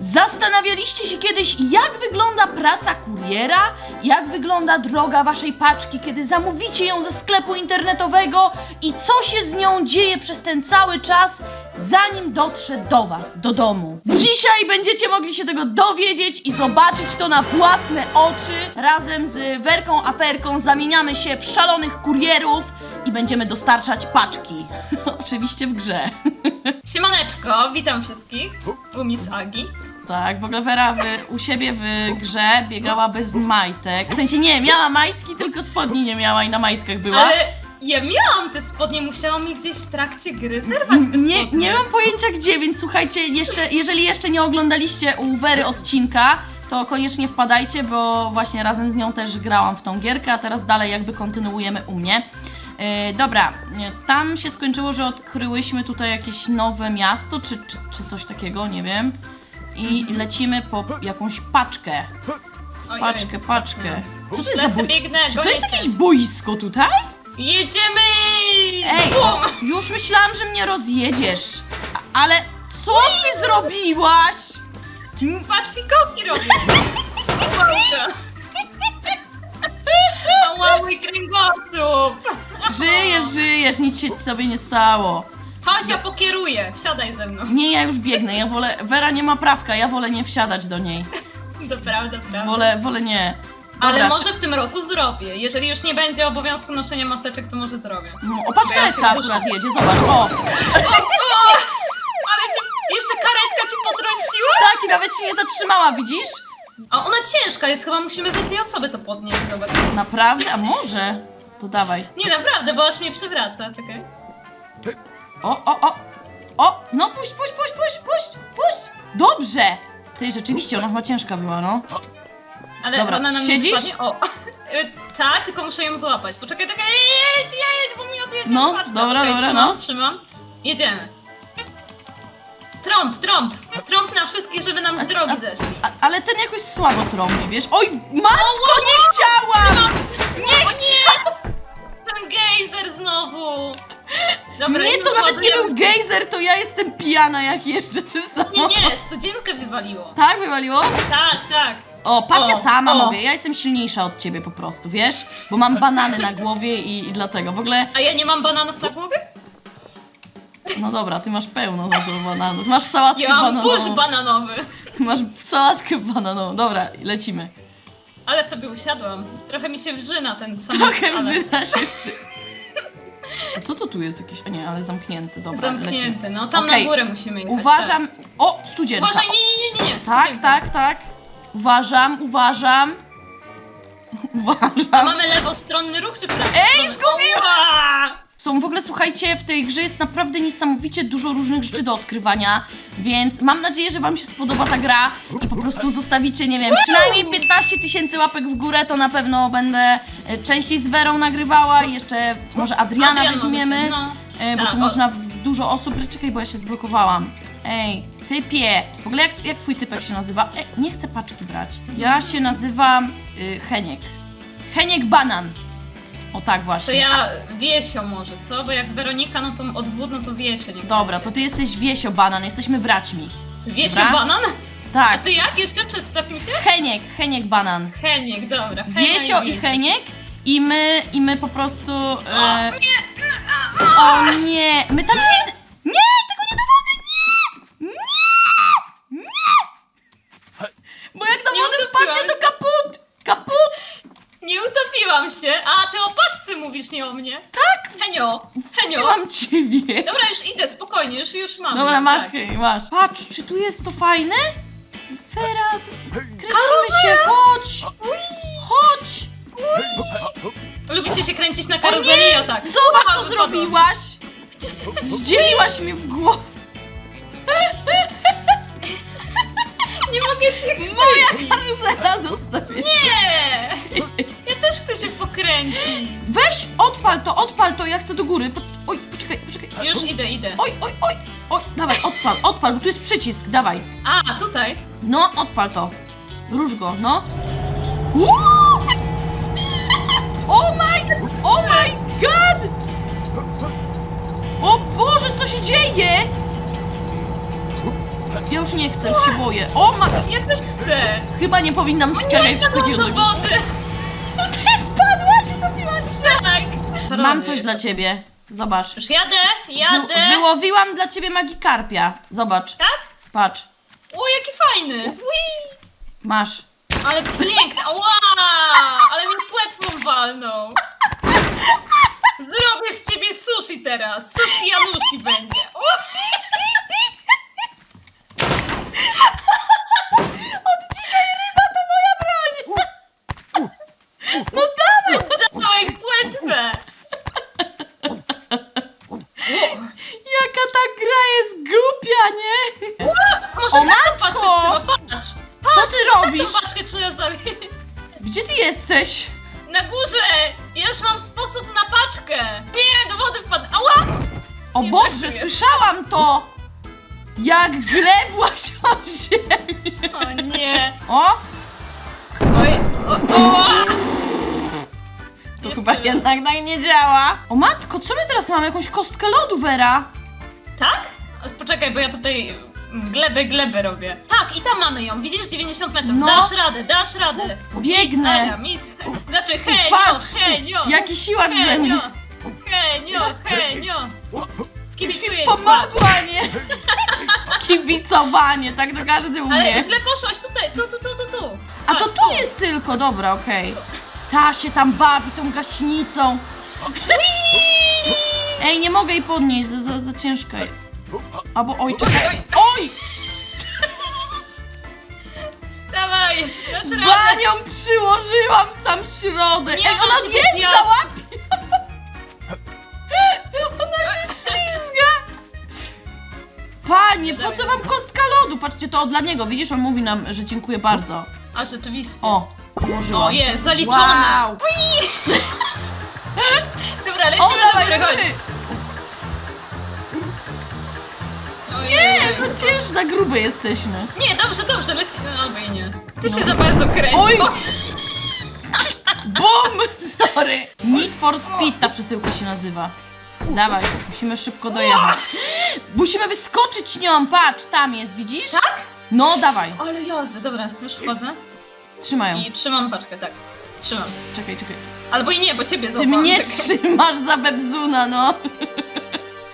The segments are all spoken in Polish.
Zastanawialiście się kiedyś, jak wygląda praca kuriera? Jak wygląda droga waszej paczki, kiedy zamówicie ją ze sklepu internetowego? I co się z nią dzieje przez ten cały czas, zanim dotrze do was, do domu? Dzisiaj będziecie mogli się tego dowiedzieć i zobaczyć to na własne oczy. Razem z Werką Aferką zamieniamy się w szalonych kurierów i będziemy dostarczać paczki. Oczywiście w grze. Siemaneczko, witam wszystkich. U Miss Agi. Tak, w ogóle Vera w, u siebie w grze biegała bez majtek. W sensie nie, miała majtki, tylko spodni nie miała i na majtkach była. Ale ja miałam te spodnie, musiałam mi gdzieś w trakcie gry zerwać te Nie, spodnie. nie mam pojęcia gdzie, więc słuchajcie, jeszcze, jeżeli jeszcze nie oglądaliście u Wery odcinka, to koniecznie wpadajcie, bo właśnie razem z nią też grałam w tą gierkę, a teraz dalej jakby kontynuujemy u mnie. Yy, dobra, nie, tam się skończyło, że odkryłyśmy tutaj jakieś nowe miasto, czy, czy, czy coś takiego, nie wiem. I lecimy po jakąś paczkę. Ojej. Paczkę, paczkę. Co to jest za lecę, biegnę, Czy to jest jakieś boisko tutaj? Jedziemy! Ej, Bum! już myślałam, że mnie rozjedziesz. A, ale co ty zrobiłaś? Patrz, fikołki robię! Fikołka. Ała, mój kręgosłup! Żyjesz, żyjesz, nic się tobie nie stało. Chodź, ja pokieruję, siadaj ze mną. Nie, ja już biegnę, ja wolę... Vera nie ma prawka, ja wolę nie wsiadać do niej. To prawda, prawda. Wolę, wolę nie. Ale Dobra, może w tym roku zrobię. Jeżeli już nie będzie obowiązku noszenia maseczek, to może zrobię. No, o, patrz, Bo ja się karetka akurat jedzie, zobacz, o. Ale ci, jeszcze karetka ci potrąciła? Tak, i nawet się nie zatrzymała, widzisz? A ona ciężka jest, chyba musimy we dwie osoby to podnieść, zobacz. Naprawdę? A może? To dawaj. Nie, naprawdę, bo aż mnie przewraca, czekaj. O, o, o! O! No puść, puść, puść, puść, puść, puść! Dobrze! Ty, rzeczywiście, ona chyba ciężka była, no. Ale Dobra, ona nam siedzisz? nie spadnie. O! Y, tak, tylko muszę ją złapać. Poczekaj, czekaj, jedź, jedź, bo mi odjedzie No, paczka. dobra, Okej, dobra, trzymam, no. trzymam. Jedziemy. Trąb, trąb! Trąb na wszystkich, żeby nam z drogi zeszli. A, ale ten jakoś słabo trąbi, wiesz? Oj, matko, nie chciałam! Nie! Ten gejzer znowu! Dobra, Nie, to nawet nie był gejzer, to ja jestem pijana jak jeszcze tym Nie, samym. nie, studzienkę wywaliło. Tak, wywaliło? Tak, tak. O, patrz, ja O, sama o. mogę, ja jestem silniejsza od ciebie po prostu, wiesz? Bo mam banany na głowie i, i dlatego. W ogóle, A ja nie mam bananów na głowie? no dobra, ty masz pełno na to bananów. Masz sałatkę Ja mam bananową. burz bananowy. Masz sałatkę bananową. Dobra, lecimy. Ale sobie usiadłam. Trochę mi się wrzyna ten samochód. Trochę ale wrzyna się. w ty- A co to tu jest jakieś? A nie, ale zamknięty, dobra. Zamknięty, lecimy. no tam Okej, na górę musimy jechać. Uważam. O, Tak. studzienka. Uważaj, nie, nie, nie, nie, nie. Tak, studzienka. tak, tak. Uważam, uważam. A Uważam. mamy lewostronny ruch czy prawy? Ej, zgubiłam! Są w ogóle, słuchajcie, w tej grze jest naprawdę niesamowicie dużo różnych rzeczy do odkrywania, więc mam nadzieję, że Wam się spodoba ta gra i po prostu zostawicie, nie wiem, przynajmniej 15 tysięcy łapek w górę, to na pewno będę e, częściej z Werą nagrywała i jeszcze może Adriana Adrian może weźmiemy, się, no. e, bo Tak, tu o- można w dużo osób, czekaj, bo ja się zblokowałam. Ej, typie, w ogóle jak, jak twój typek się nazywa? Ej, nie chcę paczki brać. Ja się nazywam y, Heniek. Heniek Banan. O tak To właśnie. ja Wiesio może, co? Bo jak Weronika, no to odwód, no to Wiesio nie Dobra, to ty jesteś Wiesio Banan, jesteśmy braćmi. Wiesio Dobra. banan? A Tak, ty jak? Jeszcze przedstaw mi się? Heniek, Heniek Banan. Heniek, dobra. Henia Wiesio i Wiesio. Heniek i my, i my po prostu... E... O nie, my tam nie... Nie, tego nie do wody, nie! Nie! Nie! Bo jak do Nie wody utopiłam wpadnie, to się. kaput! Kaput! Nie utopiłam się. A, ty o paczce mówisz, nie o mnie. Tak! Henio, Henio. Mam ciebie! Dobra, już idę, spokojnie, już, już mam. Dobra, masz, tak. hej, masz. Patrz, czy tu jest to fajne? Teraz kręcimy się, chodź! Chodź! Lubicie się kręcić na karuzeli? Ja tak. Zobacz, co zrobiłaś! Zdzieliłaś mnie w głowę! Nie mogę się Moja karuzela zostawię. Nie! Też chcę się pokręcić. Weź, odpal to, odpal to, ja chcę do góry. Po... Oj, poczekaj, poczekaj. Już idę, idę. Oj, oj, oj, oj, dawaj, odpal, odpal, bo tu jest przycisk, dawaj. A, tutaj. No, odpal to. Róż go, no. Uuu! Oh my, oh my god! O Boże, co się dzieje? Ja już nie chcę, już się boję. O, ma... Ja też chcę. Chyba nie powinnam Nie, skakać z takiego... do wody. Mam coś dla ciebie. Zobacz. Już jadę, Wy, jadę. wyłowiłam dla ciebie magikarpia. Zobacz, Tak? patrz. O, jaki fajny. Ui. Masz. Ale piękny. Ała! Ale mi płetwą walnął. Zrobię z ciebie sushi teraz. Sushi Janushi będzie. O, Od dzisiaj ryba to moja broń! No dawaj! dawaj płetwę. O, Jaka ta gra jest głupia, nie? Może O, matko! patrz. Co ty robisz? tą paczkę trzeba zawieźć. Gdzie ty jesteś? Na górze! Ja już mam sposób na paczkę! Nie, do wody wpadł! Ała! O Nie Boże, weszujesz. słyszałam to! Jak glebłaś o ziemię! O nie! O, Oj, o, o! to Jeszcze chyba raz. jednak tak nie działa. O matko, co my teraz mamy? Jakąś kostkę lodu, Vera? Tak? Poczekaj, bo ja tutaj glebę, glebę robię. Tak, i tam mamy ją. Widzisz, 90 metrów. No. Dasz radę, dasz radę. Biegnę. Miss, Aga, miss. Znaczy, henio, Patrz, henio. Jaki siłacz ze mnie. Henio, henio, henio. Kibicuję ci, patrz. Kibicowanie, tak to każdy umie. Ale źle poszłaś tutaj, tu, tu, tu, tu, tu. A to Patrz, tu jest tylko, dobra, okej. Ta się tam bawi tą gaśnicą. Ej, nie mogę jej podnieść, za, za, za ciężka. jest. Albo, oj, czekaj. Oj, Oj! Wstawaj, dasz radę. Banią przyłożyłam sam środek. Nie Ej, ona się wjeżdża, podniosła. łapie. Ona się ślizga. Panie, po co wam kostka lodu? Patrzcie, to dla niego, widzisz, on mówi nam, że dziękuję bardzo. A rzeczywiście. O, położyłam. O, jest, zaliczone. Wow. Dobra, O, lecimy do dawaj, góry, chodź. Nie, za cięż, za grube jesteśmy. Nie, dobrze, dobrze, lecimy. No, albo i nie. Ty się za bardzo kręcisz. Oj. O, Bum! Sorry. Need for Speed ta przesyłka się nazywa. Dawaj, musimy szybko dojechać. Musimy wyskoczyć nią, patrz, tam jest, widzisz? Tak? No, dawaj, Ale jazdy, dobra, już wchodzę. trzymaj ją. I trzymam paczkę, tak. Trzymam. Czekaj, czekaj. Albo i nie, bo ciebie Ty złapałam. mnie czekaj. trzymasz za bebzuna, no.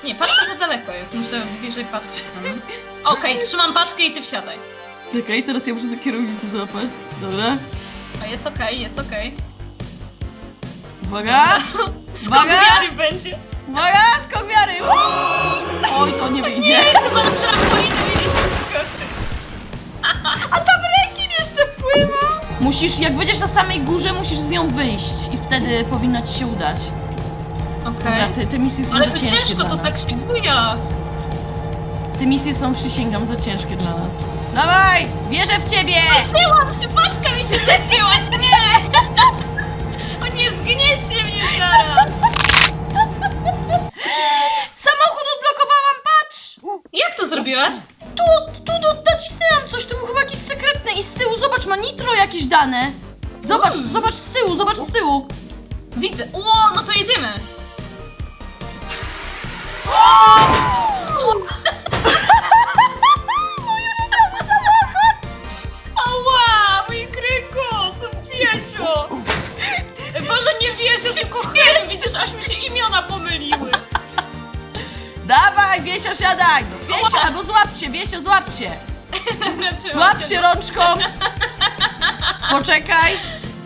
Nie, paczka za daleko jest, muszę bliżej paczki stanąć. Okej, trzymam paczkę i ty wsiadaj. Czekaj, teraz ja muszę za kierownicę złapać. Dobra. A jest okej, jest okej. Uwaga, Skąd Uwaga! wiary będzie? uwaga, skok wiary. Oj, to nie wyjdzie. Chyba na trampolinę mieliśmy skoczyć. A tam rekin jeszcze pływa! Musisz, jak będziesz na samej górze, musisz z nią wyjść i wtedy powinno ci się udać. Okej. Dobra, te, te misje są Ale za to ciężkie ciężko, dla to nas. tak się buja. Te misje są, przysięgam, za ciężkie dla nas. Dawaj, wierzę w ciebie! Zacięłam się, paczka mi się zacięła, nie! O nie, zgniecie mnie zaraz! Samochód odblokowałam, patrz! Jak to zrobiłaś? Tu, tu, tu nacisnęłam coś, tu był chyba jakieś sekretne i z tyłu, zobacz, ma nitro jakieś dane. Zobacz, zobacz z tyłu, zobacz z tyłu. Widzę. Ło, no to jedziemy! Ała, mój kręgosłup, Wiesio! Boże, nie Wiesio, tylko widzisz, aż mi się imiona pomyliły. Dawaj, Wiesio, siadaj! No, Wiesio, albo złap się, Wiesio, złap się. Dobra, trzymam Złap się rączką. Poczekaj,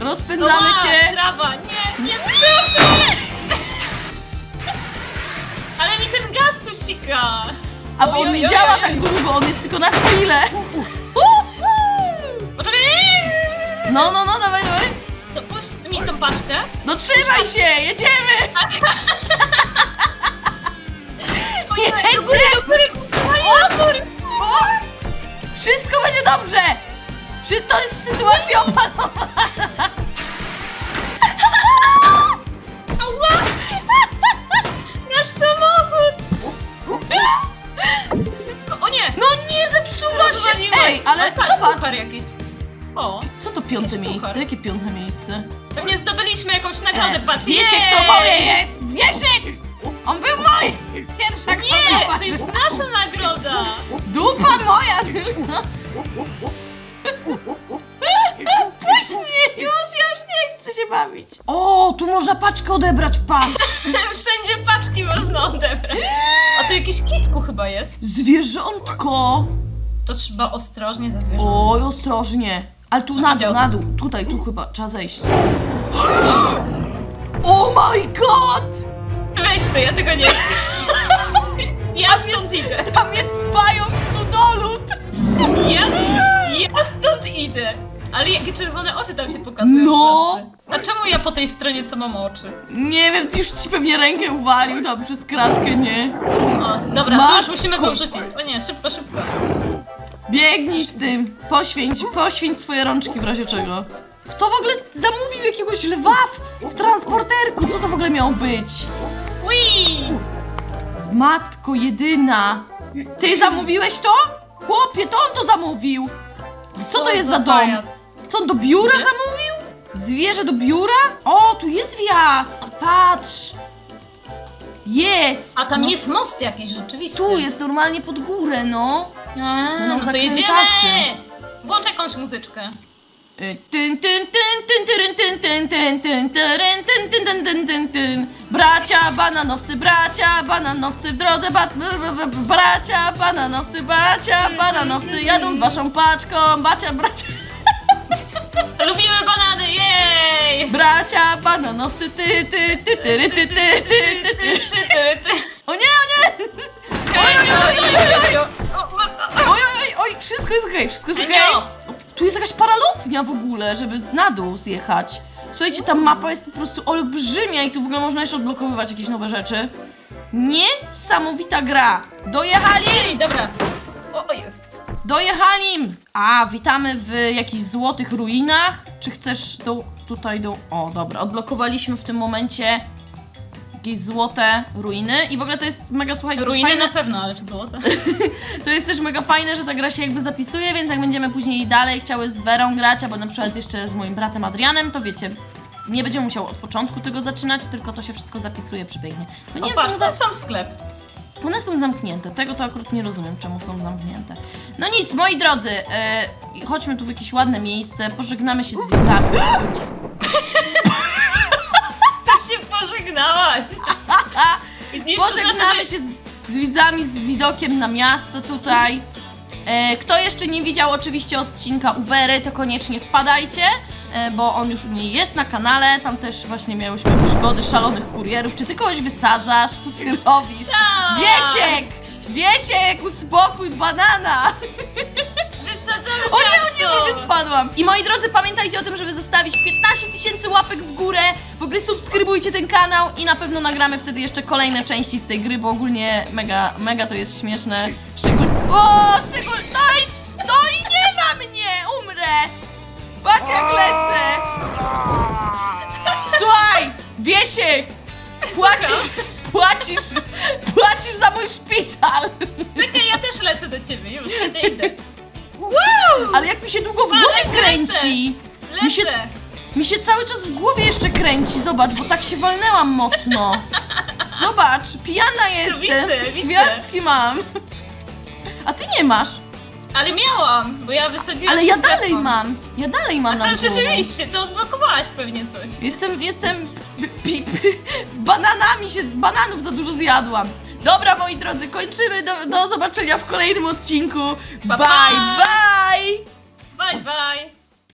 rozpędzamy Ała, się. Trawa, nie, nie, trzymam się! Ten gaz tu sika! A bo on nie działa tak długo, on jest tylko na chwilę. No, no, no, dawaj, dawaj. To puść mi tą paczkę. No trzymaj się, jedziemy! Do góry, do góry! Ojej, do góry! O! Wszystko będzie dobrze! Czy to jest sytuacja opanowana? Ej, ale zobacz! puchar jakiś. O, Co to piąte Jakiś miejsce? puchar. Jakie piąte miejsce? pewnie zdobyliśmy jakąś nagrodę, patrz. Wiesiek Jej! to moje jest! Wiesiek! On był mój! Pierwsza Nie, to jest nasza nagroda! Dupa moja tylko! Puść mnie już, ja już nie chcę się bawić. O, tu można paczkę odebrać, patrz! Wszędzie paczki można odebrać. A to jakiś kitku chyba jest. Zwierzątko! To trzeba ostrożnie ze zwierzętami. Oj, ostrożnie. Ale tu na dół, na dół. Tutaj, tu chyba trzeba zejść. Oh my god! Weź to, ja tego nie chcę. Ja stąd idę. Tam jest pająk ludolud! Ja, ja stąd idę. Ale jakie czerwone oczy tam się pokazują. No. w. A czemu ja po tej stronie co mam oczy? Nie wiem, już ci pewnie rękę uwalił tam przez kratkę, nie? O, dobra, to Matko. już musimy go wrzucić. O nie, szybko, szybko. Biegnij z tym! Poświęć, poświęć swoje rączki w razie czego. Kto w ogóle zamówił jakiegoś lwa w, w transporterku? Co to w ogóle miało być? Whee! Matko jedyna! Ty zamówiłeś to? Chłopie, to on to zamówił! Co to jest za dom? pajac? Co on do biura Gdzie? zamówił? Zwierzę do biura? O, tu jest wjazd! Patrz! Jest! A tam No, jest most jakiś, rzeczywiście. Tu jest normalnie pod górę, no. A, Będą no to zakrętasy. jedziemy! Włącz jakąś muzyczkę. Y, Tyn, tyn, tyn, tyn, tyryn, tyn, tyn, tyn, tyn, tyryn, tyn, tyn, tyn, tyn, tyn, tyn. Bracia, bananowcy, bracia, bananowcy w drodze, ba, b, b, b, bracia, bananowcy, bracia, bananowcy jadą z waszą paczką, bacia, bracia, Lubimy banany, jej! bracia, bananowcy, ty, ty, ty, ty, ty, ty, ty, ty, ty. O nie, o nie! Enio i Jasiu. O, o, o. Oj, oj, oj, wszystko jest okej, wszystko jest okej. Enio! Tu jest jakaś paralotnia w ogóle, żeby z- na dół zjechać. Słuchajcie, ta mapa jest po prostu olbrzymia i tu w ogóle można jeszcze odblokowywać jakieś nowe rzeczy. Niesamowita gra. Dojechali! Ej, dobra. O, oj. Dojechali! A, witamy w jakichś złotych ruinach. Czy chcesz do, tutaj do... O, dobra, odblokowaliśmy w tym momencie jakieś złote ruiny i w ogóle to jest mega, słuchajcie, Ruiny fajne. na pewno, ale czy złote? To jest też mega fajne, że ta gra się jakby zapisuje, więc jak będziemy później dalej chciały z Werą grać, albo na przykład jeszcze z moim bratem Adrianem, to wiecie, nie będziemy musiał od początku tego zaczynać, tylko to się wszystko zapisuje przebiegnie. No O, nie, patrz, ten za... sam sklep. One są zamknięte, tego to akurat nie rozumiem, czemu są zamknięte. No nic, moi drodzy, e, chodźmy tu w jakieś ładne miejsce, pożegnamy się z widzami. Też się pożegnałaś. Widzisz, to Pożegnamy znaczy, że... się z, z widzami, z widokiem na miasto tutaj. E, kto jeszcze nie widział oczywiście odcinka Ubery, to koniecznie wpadajcie, e, bo on już u niej jest na kanale. Tam też właśnie miałyśmy przygody szalonych kurierów. Czy ty kogoś wysadzasz? Co ty robisz? Wiesiek! Wiesiek, uspokój banana! Wysadzone O nie, o nie, prawie spadłam! I moi drodzy, pamiętajcie o tym, żeby zostawić 15 tysięcy łapek w górę. W ogóle subskrybujcie ten kanał i na pewno nagramy wtedy jeszcze kolejne części z tej gry, bo ogólnie mega, mega to jest śmieszne. Szczególnie... O, szczególnie... No i, no i nie ma mnie! Umrę! Patrz jak lecę! Słuchaj, Wiesiek! Płacisz, płacisz, płacisz za mój szpital! Czekaj, ja też lecę do ciebie, już, idę, idę. Ale jak mi się długo w Ale głowie lecę. kręci! Mi się, Lecę. mi się cały czas w głowie jeszcze kręci, zobacz, bo tak się walnęłam mocno. Zobacz, pijana jestem, Widzę, widzę. gwiazdki mam. A ty nie masz, Ale miałam, bo ja wysadziłam ale się ja z dalej mam, ja dalej mam Ale na głową. rzeczywiście, to odblokowałaś pewnie coś. Jestem, jestem, bananami się, bananów za dużo zjadłam. Dobra, moi drodzy, kończymy, do, do zobaczenia w kolejnym odcinku. Pa, bye, pa. bye! Bye, bye.